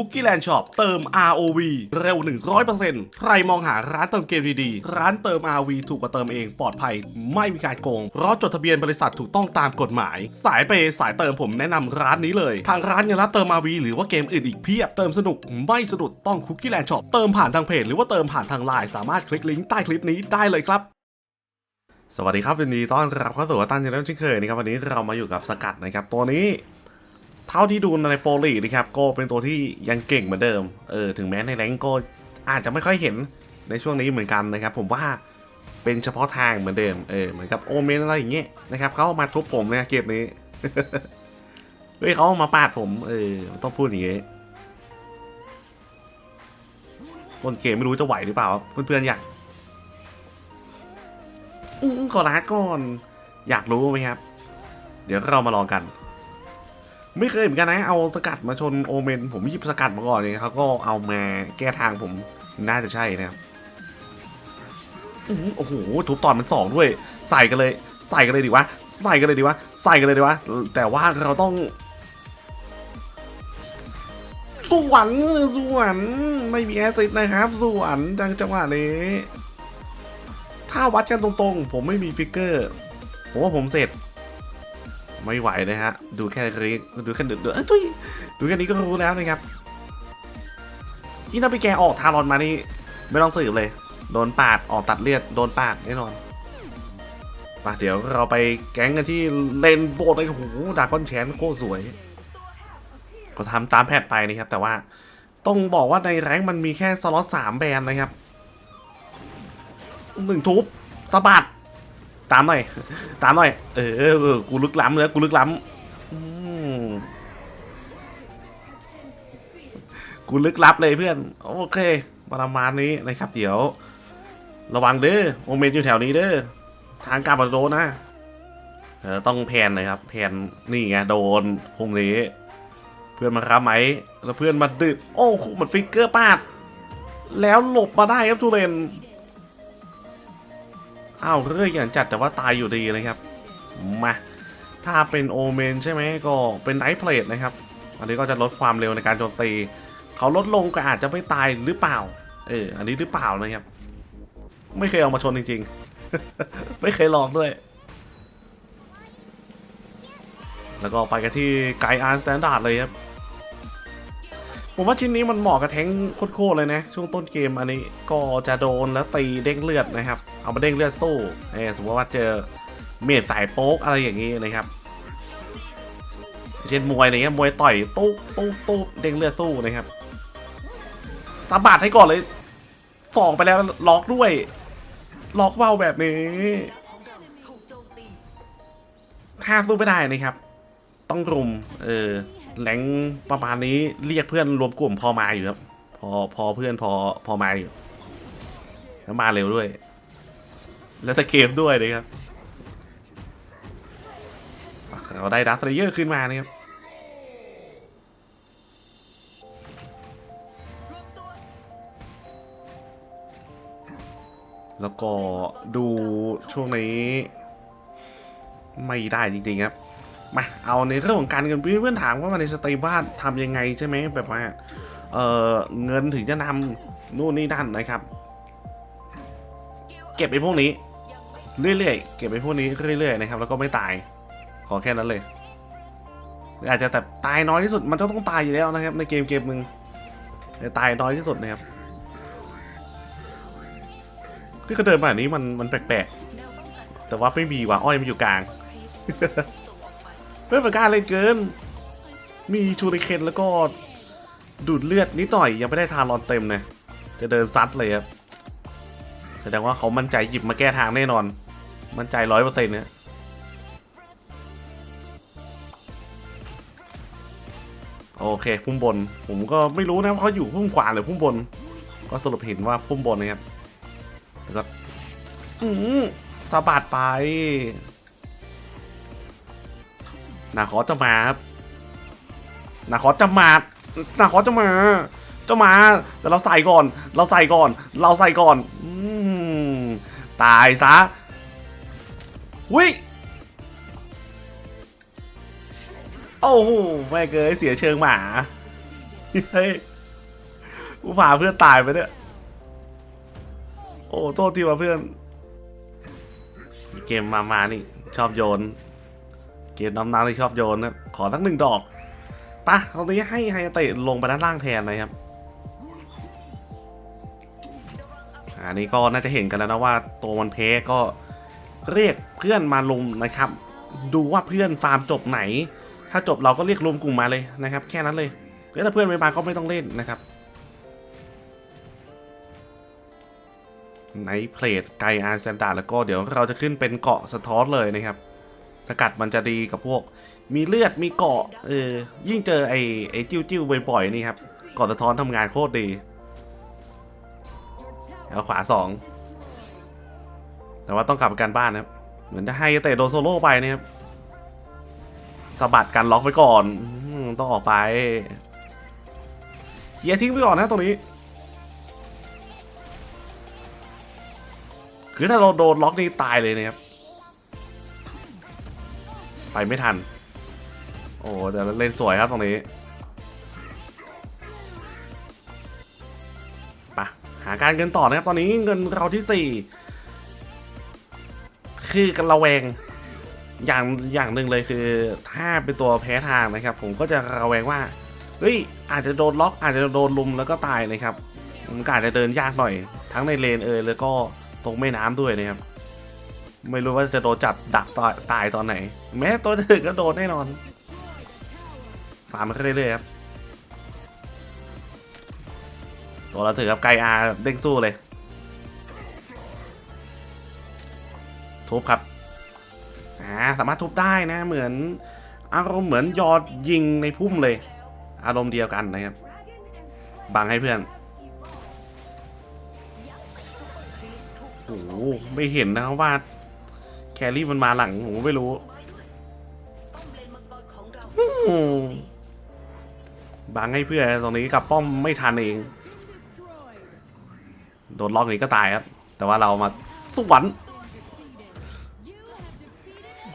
Cookie Land Shop เติม ROV เร็ว 100%ใครมองหาร้านเติมเกมดีๆ ร้านเติม ROV ถูกกว่าเติมเองปลอดภัย ไม่มีการโกง เพราะจดทะเบียนบริษัทถูกต้องตามกฎหมาย สายเปย์สายเติมผมแนะนำร้านนี้เลย ทางร้านยังรับเติม ROV หรือว่าเกมอื่นอีกเพียบ เติมสนุกไม่สะดุดต้อง Cookie Land Shop เติมผ่านทางเพจหรือว่าเติมผ่านทางไลน์สามารถคลิกลิงก์ใต้คลิปนี้ได้เลยครับสวัสดีครับวันนี้ต้อนรับเข้าสู่ตันยันเล่นเช่นเคยนะครับวันนี้เรามาอยู่กับสกัดนะครับตัวนี้ เท่าที่ดูในโปรลีนะครับก็เป็นตัวที่ยังเก่งเหมือนเดิมเออถึงแม้ในแรงก์ก็อาจจะไม่ค่อยเห็นในช่วงนี้เหมือนกันนะครับ ผมว่าเป็นเฉพาะทางเหมือนเดิมเออเหมือนกับโอเมนอะไรอย่างเงี้ยนะครับเขามาทุบผมเนี่ยเกมนี้เฮ้ยเขามาปาดผมเออต้องพูดอย่างเงี้ต้นเกมไม่รู้จะไหวหรือเปล่าเพื่อนๆอยากอื้อขอรัดก่อน อยากรู้ไหมครับ เดี๋ยวเรามาลองกัน ไม่เคยเหมือนกันนะเอาสกัดมาชนโอเมน ผมหยิบสกัดมาก่อนเลยเขาก็เอามาแก้ทางผมน่าจะใช่นะครับโอ้โหทุบตอนมันสองด้วย ใส่กันเลย ใส่กันเลยดีวะใส่กันเลยดีวะใส่กันเลยดีวะแต่ว่าเราต้องสวนสวนไม่มีแอสซิดนะครับสวนจังจังหวะนี้ ถ้าวัดกันตรงๆ ผมไม่มีฟิกเกอร์ผมว่าผมเสร็จ ไม่ไหวนะฮะ ดูแค่นี้ดูแค่เดือดเอ้ยทุยดูแค่นี้ก็รู้แล้วนะครับที่ถ้าไปแกออกทารอนมานี่ ไม่ต้องสืบเลย โดนปาดออกตัดเลือดโดนปาดแน่นอนปะเดี๋ยวเราไปแก๊งกันที่เลนโบดเลยโอ้โหดาก้อนแชนโคตรสวย ก็ทำตามแพทไปนะครับ แต่ว่าต้องบอกว่าในแรงมันมีแค่สล็อตสามแบรนด์นะครับหนึ่งทุบสะบัด ตามหน่อย ตามหน่อย เออ กูลึกล้ำเลยกูลึกล้ำกูลึกลับเลยเพื่อน โอเคประมาณนี้นะครับ เดี๋ยว ระวังเด้อโมเมนต์อยู่แถวนี้เด้อ ทางกลับมาโดนนะเออต้องแพนเลยครับ แพนนี่ไงโดนพงนี้ เพื่อนมาครับไหม แล้วเพื่อนมาดึกโอ้โหมันฟิกเกอร์ปาด แล้วหลบมาได้ครับทุเรน อ้าวเรื่อยอย่างจัดแต่ว่าตายอยู่ดีนะครับมาถ้าเป็นโอเมนใช่ไหมก็เป็นไนท์เพลทนะครับ อันนี้ก็จะลดความเร็วในการโจมตีเขาลดลงก็อาจจะไม่ตายหรือเปล่า เออ อันนี้หรือเปล่านะครับ ไม่เคยเอามาชนจริงๆ ไม่เคยลองด้วย แล้วก็ไปกันที่ไกอาร์สแตนดาร์ดเลยครับ ผมว่าชิ้นนี้มันเหมาะกับแทงโคตรๆเลยนะ ช่วงต้นเกมอันนี้ก็จะโดนแล้วตีเด้งเลือดนะครับ เอามาเด้งเลือดสู้เออสมมติว่าเจอเมดสายโป๊กอะไรอย่างนี้นะครับ เช่นมวยอะไรเงี้ยมวยต่อยตุ๊บตุ๊บตุ๊บเด้งเลือดสู้นะครับสะบัดให้ก่อนเลยสองไปแล้วล็อกด้วย ล็อกเว้าแบบนี้ถ้าสู้ไม่ได้นะครับ ต้องรุม เออแหลงประมาณนี้เรียกเพื่อนรวมกลุ่มพอมาอยู่ครับ พอพอเพื่อนพอพอมาอยู่แล้วมาเร็วด้วย แล้วสเกมด้วยนะครับเราได้ดัสเยอร์ขึ้นมานะครับแล้วก็ดูช่วงนี้ไม่ได้จริงๆครับ มาเอาในเรื่องของการเงินเพื่อนๆถามว่ามาในสตรีมว่าทำยังไงใช่ไหมแบบว่าเออเงินถึงจะนำนู่นนี่นั่นนะครับ เก็บไอ้พวกนี้ เรื่อยๆ เก็บไอ้พวกนี้เรื่อยๆนะครับแล้วก็ไม่ตาย ขอแค่นั้นเลย อาจจะแต่ตายน้อยที่สุดมันก็ต้องตายอยู่แล้วนะครับ ในเกมเกมหนึ่งแต่ตายน้อยที่สุดนะครับที่เขาเดินมาแบบนี้มันมันแปลกๆ แต่ว่าไม่มีว่ะอ้อยมันอยู่กลางไม่เป็นกาเลยเกิน มีชูริเคนแล้วก็ดูดเลือดนิดหน่อยยังไม่ได้ทานรอนเต็มนะจะเดินซัดเลยครับแสดงว่าเขามั่นใจหยิบมาแก้ทางแน่นอน มั่นใจร้อยเปอร์เซ็นต์เนี่ยโอเคพุ่มบน ผมก็ไม่รู้นะว่าเขาอยู่พุ่มขวาหรือพุ่มบน ก็สรุปเห็นว่าพุ่มบนนะครับแล้วก็อืมสะบัดไปนาคอจะมาครับนาคอจะมานาคอจะมาจะมา แต่เราใส่ก่อน เราใส่ก่อน เราใส่ก่อนอืมตายซะ วิโอ้โหแม่เกยเสียเชิงหมาเฮ้ยกูพาเพื่อนตายไปเนี่ยโอ้โทษทีว่าเพื่อน เกมมามานี่ ชอบโยน เกมน้ำน้ำที่ชอบโยนนะขอสักหนึ่งดอกปะตรงนี้ให้ไฮเตะลงไปด้านล่างแทนนะครับอันนี้ก็น่าจะเห็นกันแล้วนะว่าตัวมันเพก็ เรียกเพื่อนมาลุมนะครับ ดูว่าเพื่อนฟาร์มจบไหน ถ้าจบเราก็เรียกรวมกลุ่มมาเลยนะครับ แค่นั้นเลยแล้วถ้าเพื่อนไม่มาก็ไม่ต้องเล่นนะครับในเพลทไกอาร์เซนดาแล้วก็เดี๋ยวเราจะขึ้นเป็นเกาะสะท้อนเลยนะครับ สกัดมันจะดีกับพวก มีเลือดมีเกาะเออยิ่งเจอไอ้ไอ้จิ้วจิ้วบ่อยๆนี่ครับเกาะสะท้อนทำงานโคตรดี เอาขวาสอง แต่ว่าต้องกลับไปการบ้านนะครับ เหมือนจะให้เตะโดโซโล่ไปนะครับสะบัดกันล็อกไว้ก่อนอต้องออกไปเคลียร์ทิ้งไปก่อนนะตรงนี้ คือถ้าเราโดนล็อกนี่ตายเลยนะครับ ไปไม่ทัน โอ้แต่เล่นสวยครับตรงนี้ไปะหาการเงินต่อนะครับ ตอนนี้เงินเราที่สี่ คือกันระแวงอย่างอย่างหนึ่งเลยคือ ถ้าเป็นตัวแพ้ทางนะครับ ผมก็จะระแวงว่าเฮ้ยอาจจะโดนล็อกอาจจะโดนลุมแล้วก็ตายนะครับมันก็อาจจะเดินยากหน่อย ทั้งในเลนเอยแล้วก็ตรงแม่น้ำด้วยนะครับ ไม่รู้ว่าจะโดนจับดักตายตายตอนไหน แม้ตัวถึงก็โดนแน่นอนฟาร์มมันขึ้นเรื่อยๆครับตัวเราถือกับไกอาเด้งสู้เลย ทุบครับอ่าสามารถทุบได้นะเหมือนอารมณ์เหมือนยอดยิงในพุ่มเลย อารมณ์เดียวกันนะครับบังให้เพื่อนโอ้ไม่เห็นนะครับว่า แครี่มันมาหลังผมไม่รู้บังให้เพื่อนตรงนี้กับป้อมไม่ทันเอง โดนล็อกนี้ก็ตายครับ แต่ว่าเรามาสวน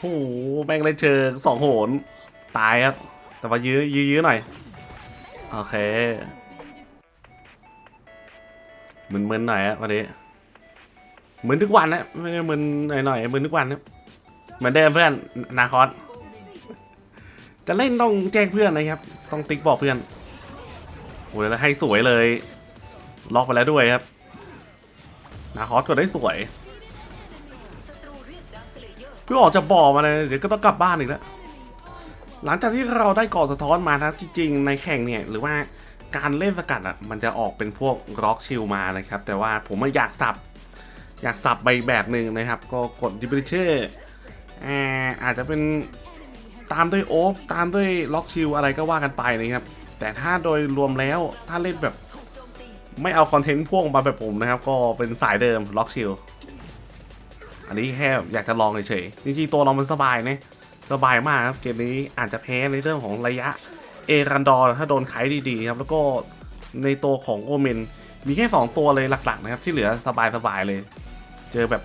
โอ้โหแม่งเลยเชิงสองโหนตายครับ แต่ว่ายื้อยื้อยโอหน่อย โอเคมึนๆหน่อยอะวันนี้เหมือนทุกวันนะไม่ได้เหมือนหน่อยๆเหมือนทุกวันนะเหมือนเดิมเพื่อนนาคอสจะเล่นต้องแจ้งเพื่อนนะครับ ต้องติ๊กบอกเพื่อนโอ้ยแล้วให้สวยเลย ล็อกไปแล้วด้วยครับ นาคอสก็ได้สวย พื่อออกจะบอกมาเลยเดี๋ยวก็ต้องกลับบ้านอีกแล้วหลังจากที่เราได้ก่อสะท้อนมานะจริง ๆ ในแข่งเนี่ยหรือว่าการเล่นสกัดอะมันจะออกเป็นพวกร็อกชิลมานะครับ แต่ว่าผมไม่อยากสับ อยากสับไปแบบหนึ่งนะครับ ก็กดดิบริเชอร์อาจจะเป็นตามด้วยโอฟตามด้วยล็อกชิลอะไรก็ว่ากันไปนะครับ แต่ถ้าโดยรวมแล้วถ้าเล่นแบบไม่เอาคอนเทนต์พ่วงมาแบบผมนะครับ ก็เป็นสายเดิมล็อกชิล อันนี้แค่อยากจะลองเฉยๆจริงๆตัวเรามันสบายนะสบายมากครับเกมนี้อาจจะแพ้ในเรื่องของระยะเอรันดอร์ถ้าโดนไขดีๆครับแล้วก็ในตัวของโอเมนมีแค่ 2 ตัวเลยหลักๆนะครับที่เหลือสบายๆเลย เจอแบบ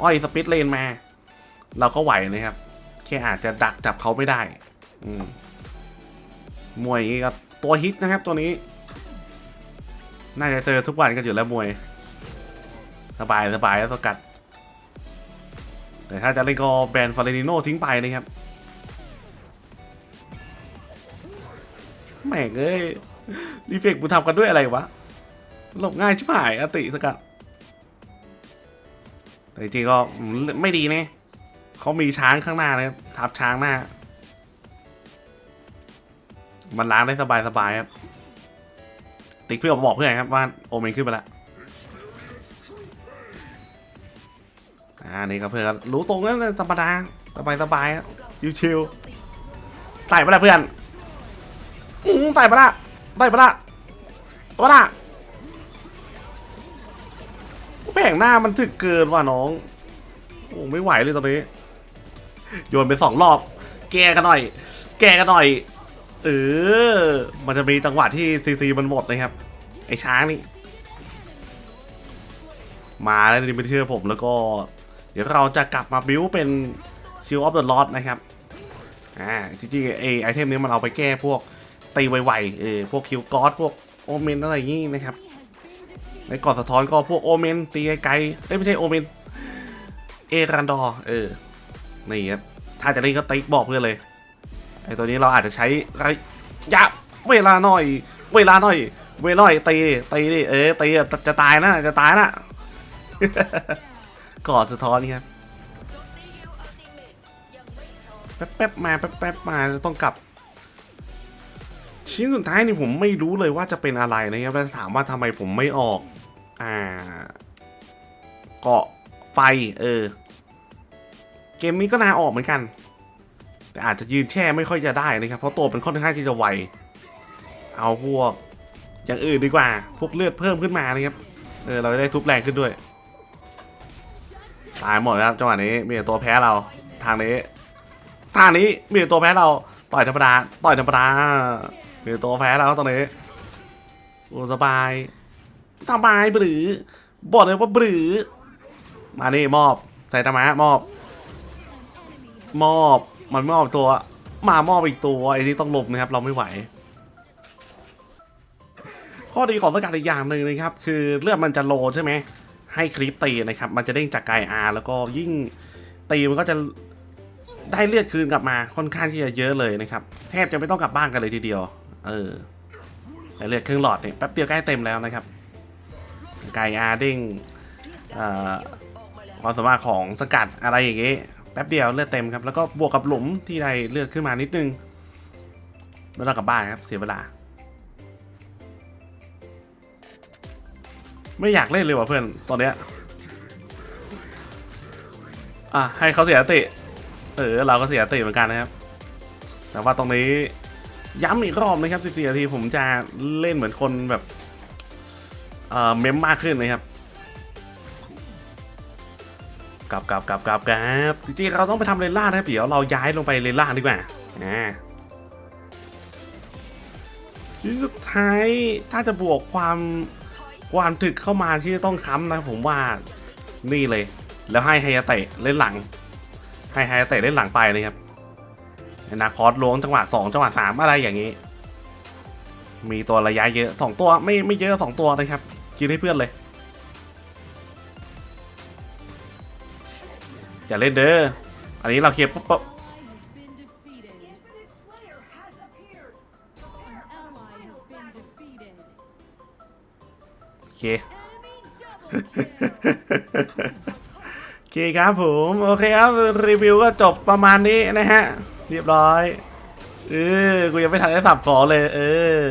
อ้อยสปิดเลนมา เราก็ไหวนะครับแค่อาจจะดักจับเขาไม่ได้ อืมมวยอย่างนี้ครับตัวฮิตนะครับตัวนี้ น่าจะเจอทุกวันกันอยู่แล้วมวย สบายสบายแล้วสกัด แต่ถ้าจะเล่นก็แบนฟาเรนิโนทิ้งไปนะครับแม่งเอ้ยดีเฟกต์มึงทำกันด้วยอะไรวะหลบง่ายชิบหายอติสกัดแต่จริงก็ไม่ดีนะเขามีช้างข้างหน้านะครับทับช้างหน้า มันล้างได้สบายๆครับ ติ๊กเพื่อบอกเพื่อนครับว่าโอเมนขึ้นไปแล้ว อ่านี่ครับเพื่อนรู้ตรงนั้นเลยธรรมดาสบายสบายๆชิวๆใส่ไปละเพื่อนอืมใส่ไปละใส่ไปละวะละแผงหน้ามันถึกเกินว่ะน้องโอ้ไม่ไหวเลยตอนนี้โยนไปสองรอบ แกกันหน่อย แกกันหน่อยเออมันจะมีจังหวะที่ซีซีมันหมดนะครับ ไอ้ช้างนี่ มาแล้วนี่ไม่เชื่อผมแล้วก็ เดี๋ยวเราจะกลับมาบิวเป็นชิลออฟเดอะลอดนะครับ อ่าจริงๆไอไอเทมนี้มันเอาไปแก้พวกตีไวๆเออพวกคิวกอสพวกโอเมนอะไรอย่างงี้นะครับในก่อนสะท้อนก็พวกโอเมนตีไกลๆเอ้ยไม่ใช่โอเมนเอรันดอร์เออนี่ครับถ้าจะเล่นก็ติ๊กบอกเพื่อนเลยไอตัวนี้เราอาจจะใช้ระยะเวลาหน่อย เวลาหน่อย เวลาหน่อยตีตีดิเออตีจะตายนะจะตายนะ ก่อสะท้อนนี่ครับแป๊บๆมาแป๊บๆมาจะต้องกลับ ชิ้นสุดท้ายนี่ผมไม่รู้เลยว่าจะเป็นอะไรนะครับแล้วถามว่าทำไมผมไม่ออก อ่า เกาะไฟเออ เกมนี้ก็น่าออกเหมือนกัน แต่อาจจะยืนแช่ไม่ค่อยจะได้นะครับ เพราะตัวเป็นค่อนข้างที่จะไว เอาพวกอย่างอื่นดีกว่า พวกเลือดเพิ่มขึ้นมานะครับ เออ เราได้ทุบแรงขึ้นด้วย ตายหมดครับจังหวะนี้มีแต่ตัวแพ้เราทางนี้ท่านี้มีตัวแพ้เราต่อยธรรมดาต่อยธรรมดามีตัวแพ้เราตรงนี้โอ้สบาย สบายบรือบอกเลยว่าบรือมานี่มอบใส่ธรรมะมอบ มอบมันมอบตัวมามอบอีกตัวไอ้นี่ต้องหลบนะครับ เราไม่ไหว ข้อดีของสกัดอีกอย่างหนึ่งนะครับ คือเลือดมันจะโลใช่ไหม ให้คลิปตีนะครับ มันจะเด้งจากไกลอาแล้วก็ยิ่งตีมันก็จะได้เลือดคืนกลับมาค่อนข้างที่จะเยอะเลยนะครับ แทบจะไม่ต้องกลับบ้านกันเลยทีเดียว เออแต่เลือดครึ่งหลอดเนี่ยแป๊บเดียวใกล้เต็มแล้วนะครับไก่อาร์ดิ้งอ่อความสามารถของสกัดอะไรอย่างเงี้แป๊บเดียวเลือดเต็มครับแล้วก็บวกกับหลุมที่ได้เลือดขึ้นมานิดนึงไม่ต้องกลับบ้านครับเสียเวลา ไม่อยากเล่นเลยว่ะเพื่อนตอนเนี้ยอะให้เขาเสียสติ เออเราก็เสียติเหมือนกันนะครับ แต่ว่าตรงนี้ย้ำอีกรอบนะครับ 14 นาทีผมจะเล่นเหมือนคนแบบเอ่อเมมมากขึ้นนะครับกลับกลับกลับกลับกลับจริงๆเราต้องไปทำเลนล่านะเดี๋ยวเราย้ายลงไปเลนล่าดีกว่าอ่าชิ้นสุดท้ายถ้าจะบวกความ ความถึกเข้ามาที่ต้องค้ำนะผมว่านี่เลย แล้วให้ไฮยาเตะเล่นหลัง ให้ไฮเตะเล่นหลังไปนะครับนาคอสล้วงจังหวะ2จังหวะ3อะไรอย่างนี้ มีตัวระยะเยอะ 2 ตัวไม่ไม่เยอะ 2 ตัวนะครับกินให้เพื่อนเลยอย่าเล่นเด้ออันนี้เราเคลียร์ปุ๊บ เค โอเคครับผม โอเคครับ รีวิวก็จบประมาณนี้นะฮะ เรียบร้อย เออ กูยังไม่ทันได้สับของเลย เออ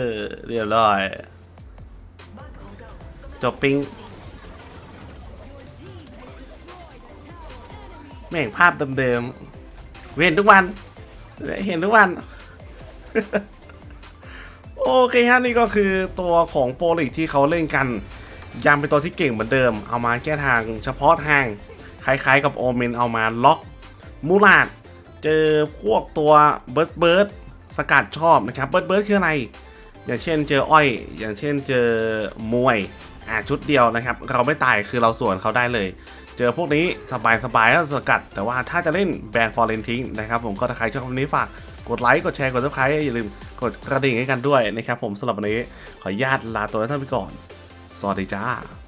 เรียบร้อย จบปิงแม่งภาพเดิมๆเห็นทุกวัน เห็นทุกวัน โอเคฮะนี่ก็คือตัวของโปรลิกที่เขาเล่นกันยังเป็นตัวที่เก่งเหมือนเดิม เอามาแก้ทางเฉพาะทางคล้ายๆกับโอเมนเอามาล็อกมูลาดเจอพวกตัวเบิร์ดเบิร์ดสกัดชอบนะครับเบิร์ดเบิร์ดคืออะไร อย่างเช่นเจออ้อย อย่างเช่นเจอมวยอ่าชุดเดียวนะครับ เราไม่ตายคือเราสวนเขาได้เลย เจอพวกนี้สบายๆแล้วสกัด แต่ว่าถ้าจะเล่นแบนฟอร์เรนทิ้งนะครับผมก็ถ้าใครชอบคลิปนี้ฝากกดไลค์กดแชร์กดซับสไครต์อย่าลืม กดกระดิ่งให้กันด้วยนะครับผมสำหรับวันนี้ขออนุญาตลาตัวท่านไปก่อน สวัสดีจ้า